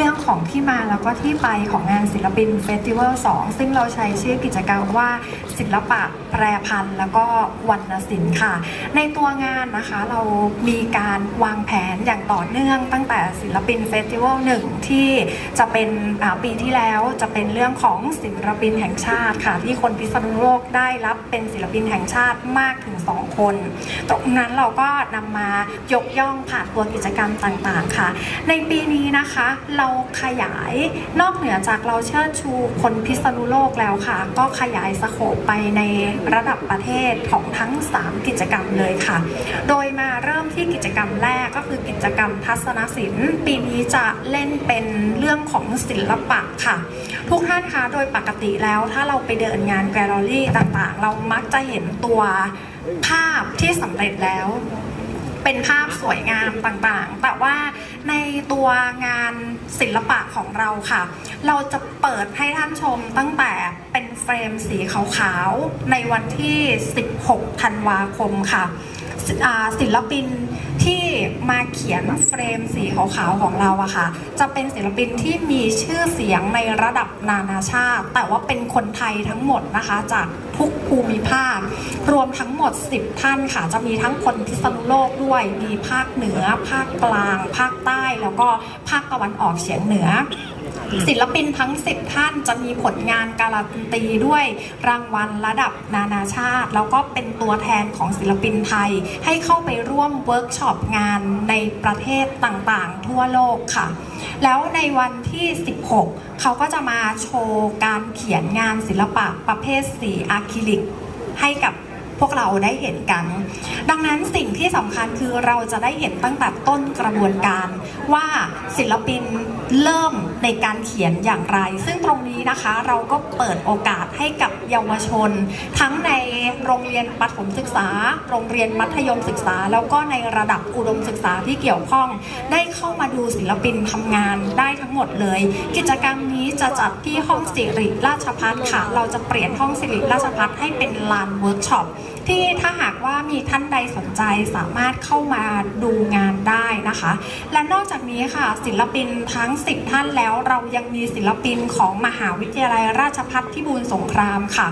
เรื่องของที่มาแล้วก็ที่ไปของงานศิลปินเฟสติวัล2ซึ่งเราใช้ชื่อกิจกรรมว่า ศิลปะแปรพันธ์แล้วก็วรรณศิลป์ค่ะ ในตัวงานนะคะเรามีการวางแผนอย่างต่อเนื่องตั้งแต่ศิลปินเฟสติวัลหนึ่งที่จะเป็นปีที่แล้วจะเป็นเรื่องของศิลปินแห่งชาติค่ะ ที่คนพิษณุโลกได้รับเป็นศิลปินแห่งชาติมากถึง 2 คน ตรงนั้นเราก็นำมายกย่องผ่านตัวกิจกรรมต่างๆค่ะ ในปีนี้นะคะเราขยายนอกเหนือจากเราเชิดชูคนพิษณุโลกแล้วค่ะ ก็ขยายสโคปไปในระดับประเทศของทั้ง 3 กิจกรรมเลยค่ะ โดยมาเริ่มที่กิจกรรมแรกก็คือกิจกรรมทัศนศิลป์ ปีนี้จะเล่นเป็นเรื่องของศิลปะค่ะ ทุกท่านคะโดยปกติแล้วถ้าเราไปเดินงานแกลเลอรี่ต่างๆ เรามักจะเห็นตัวภาพที่สำเร็จแล้ว เป็นภาพสวยงามต่างๆ แต่ว่าในตัวงานศิลปะของเราค่ะ เราจะเปิดให้ท่านชมตั้งแต่เป็นเฟรมสีขาวๆ ในวันที่ 16 ธันวาคมค่ะ ศิลปินที่มาเขียนเฟรมสีขาวๆของเราอะค่ะ จะเป็นศิลปินที่มีชื่อเสียงในระดับนานาชาติ แต่ว่าเป็นคนไทยทั้งหมดนะคะ จากทุกภูมิภาค รวมทั้งหมด 10 ท่านค่ะ จะมีทั้งคนพิษณุโลกด้วย มีภาคเหนือ ภาคกลาง ภาคใต้ แล้วก็ภาคตะวันออกเฉียงเหนือ ศิลปินทั้ง 10 ท่านจะมีผลงานการันตีด้วยรางวัลระดับนานาชาติ แล้วก็เป็นตัวแทนของศิลปินไทย ให้เข้าไปร่วมเวิร์กช็อปงานในประเทศต่างๆ ทั่วโลกค่ะ แล้วในวันที่ 16 เขาก็จะมาโชว์การเขียนงานศิลปะประเภทสีอะคริลิก ให้กับพวกเราได้เห็นกัน ดังนั้นสิ่งที่สำคัญคือเราจะได้เห็นตั้งแต่ต้นกระบวนการว่าศิลปินเริ่ม ในการเขียนอย่างไร ซึ่งตรงนี้นะคะเราก็เปิดโอกาสให้กับเยาวชน ทั้งในโรงเรียนประถมศึกษา โรงเรียนมัธยมศึกษา แล้วก็ในระดับอุดมศึกษาที่เกี่ยวข้อง ได้เข้ามาดูศิลปินทำงานได้ทั้งหมดเลย กิจกรรมนี้จะจัดที่ห้องสิริราชพัฒค่ะ เราจะเปลี่ยนห้องสิริราชพัฒให้เป็นลานเวิร์กช็อป ที่ถ้าหากว่ามีท่านใดสนใจสามารถเข้ามาดูงานได้นะคะ และนอกจากนี้ค่ะ ศิลปินทั้ง 10 ท่านแล้วเรายังมีศิลปินของมหาวิทยาลัยราชภัฏพิบูลสงครามค่ะ